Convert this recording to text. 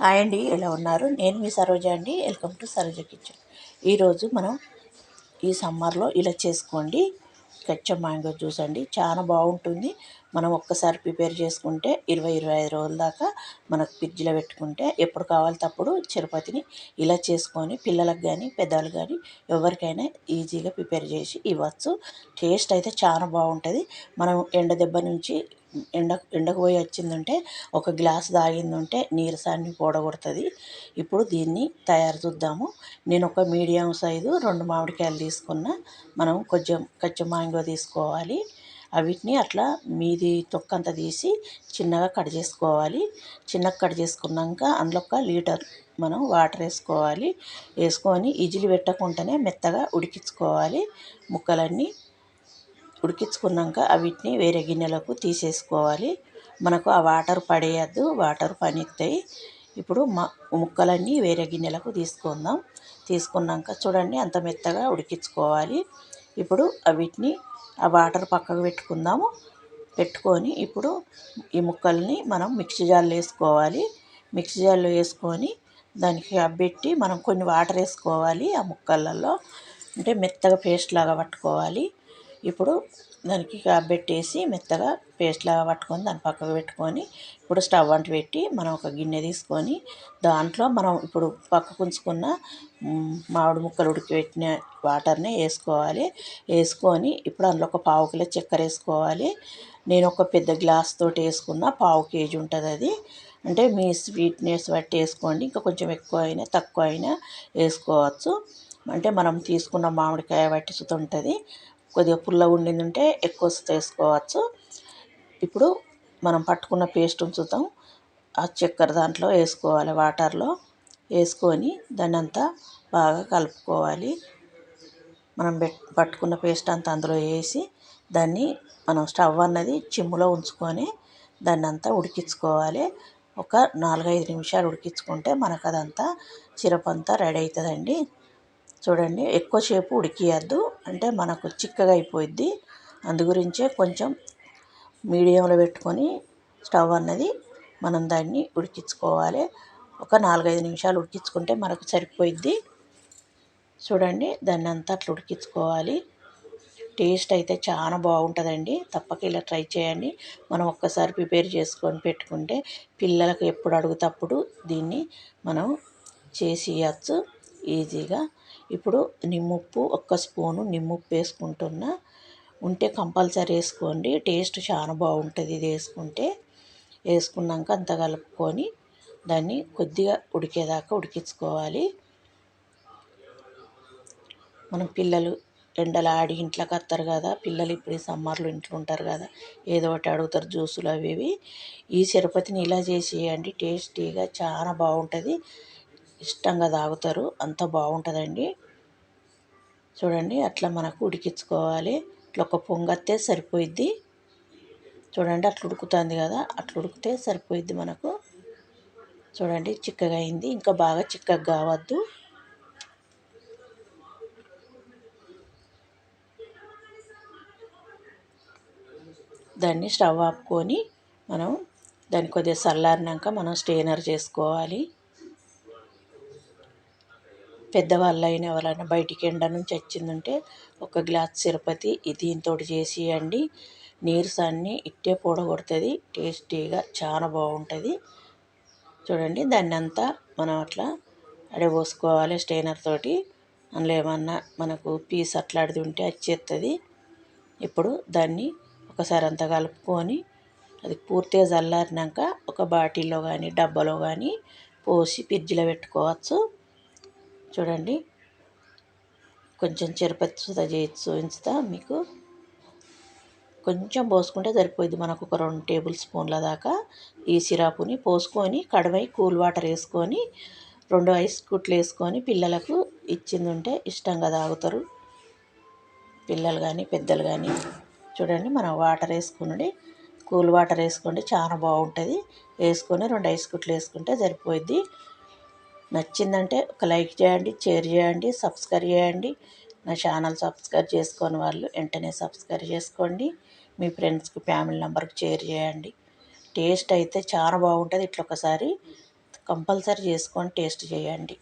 Hi అండి ఎలా ఉన్నారు? నేను మీ సరోజ అండి. Welcome to Saroja kitchen. ఈరోజు మనం ఈ సమ్మర్లో ఇలా చేసుకోండి. కచ్చ మ్యాంగో జ్యూస్ అండి. చాలా బాగుంటుంది. మనం ఒక్కసారి ప్రిపేర్ చేసుకుంటే ఇరవై ఇరవై ఐదు రోజుల దాకా మనకు ఫ్రిడ్జ్లో పెట్టుకుంటే ఎప్పుడు కావాలి తప్పుడు తిరుపతిని ఇలా చేసుకొని పిల్లలకు కానీ పెద్దలు కానీ ఎవరికైనా ఈజీగా ప్రిపేర్ చేసి ఇవ్వచ్చు. టేస్ట్ అయితే చాలా బాగుంటుంది. మనం ఎండ దెబ్బ నుంచి ఎండ ఎండకు పోయి వచ్చిందంటే ఒక గ్లాస్ తాగిందంటే నీరసాన్ని పోడగొడుతుంది. ఇప్పుడు దీన్ని తయారు చూద్దాము. నేను ఒక మీడియం సైజు రెండు మామిడికాయలు తీసుకున్న. మనం కొంచెం కచ్చ మ్యాంగో తీసుకోవాలి. వీటిని అట్లా మీది తొక్కంతా తీసి చిన్నగా కట్ చేసుకోవాలి. చిన్నగా కట్ చేసుకున్నాక అందులో ఒక లీటర్ మనం వాటర్ వేసుకోవాలి. వేసుకొని ఇజిలి పెట్టకుండానే మెత్తగా ఉడికించుకోవాలి. ముక్కలన్నీ ఉడికించుకున్నాక అవిటిని వేరే గిన్నెలకు తీసేసుకోవాలి. మనకు ఆ వాటర్ పడేయద్దు వాటర్ పనిస్తాయి ఇప్పుడు మా ముక్కలన్నీ వేరే గిన్నెలకు తీసుకుందాం. తీసుకున్నాక చూడండి అంత మెత్తగా ఉడికించుకోవాలి. ఇప్పుడు వీటిని ఆ వాటర్ పక్కకు పెట్టుకుందాము. పెట్టుకొని ఇప్పుడు ఈ ముక్కల్ని మనం మిక్సీ జార్లో వేసుకోవాలి. మిక్సీ జార్లో వేసుకొని దానికి అబ్బెట్టి మనం కొన్ని వాటర్ వేసుకోవాలి ఆ ముక్కలలో. అంటే మెత్తగా పేస్ట్ లాగా పట్టుకోవాలి. ఇప్పుడు దానికి పెట్టేసి మెత్తగా పేస్ట్లాగా పట్టుకొని దాన్ని పక్కకు పెట్టుకొని ఇప్పుడు స్టవ్ అంటు పెట్టి మనం ఒక గిన్నె తీసుకొని దాంట్లో మనం ఇప్పుడు పక్కకు ఉంచుకున్న మామిడి ముక్కలు ఉడికిపెట్టిన వాటర్ని వేసుకోవాలి. వేసుకొని ఇప్పుడు అందులో ఒక పావు కిలో చక్కెర వేసుకోవాలి. నేను ఒక పెద్ద గ్లాస్ తోటి వేసుకున్న పావు కేజీ ఉంటుంది అది. అంటే మీ స్వీట్నెస్ బట్టి వేసుకోండి. ఇంకా కొంచెం ఎక్కువ అయినా తక్కువ అయినా వేసుకోవచ్చు. అంటే మనం తీసుకున్న మామిడికాయ బట్టి ఉంటుంది. కొద్దిగా పుల్లగా ఉండిందంటే ఎక్కువ వేసుకోవచ్చు. ఇప్పుడు మనం పట్టుకున్న పేస్ట్ ఉంచుతాం ఆ చక్కెర దాంట్లో వేసుకోవాలి వాటర్లో వేసుకొని దాన్ని అంతా బాగా కలుపుకోవాలి. మనం పట్టుకున్న పేస్ట్ అంతా అందులో వేసి దాన్ని మనం స్టవ్ అన్నది చిమ్ములో ఉంచుకొని దాన్ని అంతా ఉడికించుకోవాలి. ఒక నాలుగైదు నిమిషాలు ఉడికించుకుంటే మనకు అదంతా చిరపంతా రెడీ అవుతుందండి. చూడండి ఎక్కువసేపు ఉడికియద్దు. అంటే మనకు చిక్కగా అయిపోయిద్ది. అందుగురించే కొంచెం మీడియంలో పెట్టుకొని స్టవ్ అన్నది మనం దాన్ని ఉడికించుకోవాలి. ఒక నాలుగైదు నిమిషాలు ఉడికించుకుంటే మనకు సరిపోయిద్ది. చూడండి దాన్ని అంతా అట్లా ఉడికించుకోవాలి. టేస్ట్ అయితే చాలా బాగుంటుందండి. తప్పక ఇలా ట్రై చేయండి. మనం ఒక్కసారి ప్రిపేర్ చేసుకొని పెట్టుకుంటే పిల్లలకు ఎప్పుడు అడుగుతప్పుడు దీన్ని మనం చేసి ఇవ్వచ్చు ఈజీగా ఇప్పుడు నిమ్ముప్పు ఒక్క స్పూను నిమ్ముప్పు వేసుకుంటున్నా. ఉంటే కంపల్సరీ వేసుకోండి. టేస్ట్ చాలా బాగుంటుంది ఇది వేసుకుంటే. వేసుకున్నాక అంత కలుపుకొని దాన్ని కొద్దిగా ఉడికేదాకా ఉడికించుకోవాలి. మనం పిల్లలు ఎండలు ఆడి ఇంట్లోకి వస్తారు కదా పిల్లలు ఇప్పుడు ఈ సమ్మర్లో ఇంట్లో ఉంటారు కదా ఏదో ఒకటి అడుగుతారు జ్యూసులు అవి ఇవి. ఈ తిరుపతిని ఇలా చేసేయండి టేస్టీగా చాలా బాగుంటుంది. ఇష్టంగా తాగుతారు. అంత బాగుంటుందండి. చూడండి అట్లా మనకు ఉడికించుకోవాలి. ఇట్లా ఒక పొంగత్తే సరిపోయిద్ది. చూడండి అట్లా ఉడుకుతుంది కదా అట్లా ఉడికితే సరిపోయిద్ది మనకు. చూడండి చిక్కగా అయింది. ఇంకా బాగా చిక్కగా కావద్దు. దాన్ని స్టవ్ ఆపుకొని మనం దాన్ని కొద్దిగా చల్లారినాక మనం స్టెయినర్ చేసుకోవాలి. పెద్దవాళ్ళైనా ఎవరైనా బయటికి ఎండ నుంచి వచ్చిందంటే ఒక గ్లాస్ తిరుపతి దీంతో చేసి ఇవ్వండి నీరసాన్ని ఇట్టే పూడగొడుతుంది టేస్టీగా చాలా బాగుంటుంది. చూడండి దాన్ని అంతా మనం అట్లా అడబోసుకోవాలి స్టెయినర్ తోటి. అందులో ఏమన్నా మనకు పీస్ అట్లాడిది ఉంటే వచ్చేస్తుంది ఇప్పుడు దాన్ని ఒకసారి అంతా కలుపుకొని అది పూర్తిగా చల్లారినాక ఒక బాటిల్లో కానీ డబ్బాలో కానీ పోసి ఫ్రిడ్జ్లో పెట్టుకోవచ్చు. చూడండి. కొంచెం చిరపత్తి చేయొచ్చు ఉంచుతా మీకు. కొంచెం పోసుకుంటే సరిపోయింది మనకు ఒక రెండు టేబుల్ స్పూన్ల దాకా ఈ సిరాపుని పోసుకొని కడవై కూల్ వాటర్ వేసుకొని రెండు ఐస్ కుట్లు వేసుకొని పిల్లలకు ఇచ్చింది ఉంటే ఇష్టంగా తాగుతారు. పిల్లలు కానీ పెద్దలు కానీ చూడండి మనం వాటర్ వేసుకుని కూల్ వాటర్ వేసుకోండి చాలా బాగుంటుంది. వేసుకొని రెండు ఐస్ కుట్లు వేసుకుంటే సరిపోయిద్ది. నచ్చిందంటే ఒక లైక్ చేయండి షేర్ చేయండి సబ్స్క్రైబ్ చేయండి. నా ఛానల్ సబ్స్క్రైబ్ చేసుకొని వాళ్ళు వెంటనే సబ్స్క్రైబ్ చేసుకోండి. మీ ఫ్రెండ్స్కి ఫ్యామిలీ నెంబర్కి షేర్ చేయండి. టేస్ట్ అయితే చాలా బాగుంటుంది. ఇట్లా ఒకసారి కంపల్సరీ చేసుకొని టేస్ట్ చేయండి.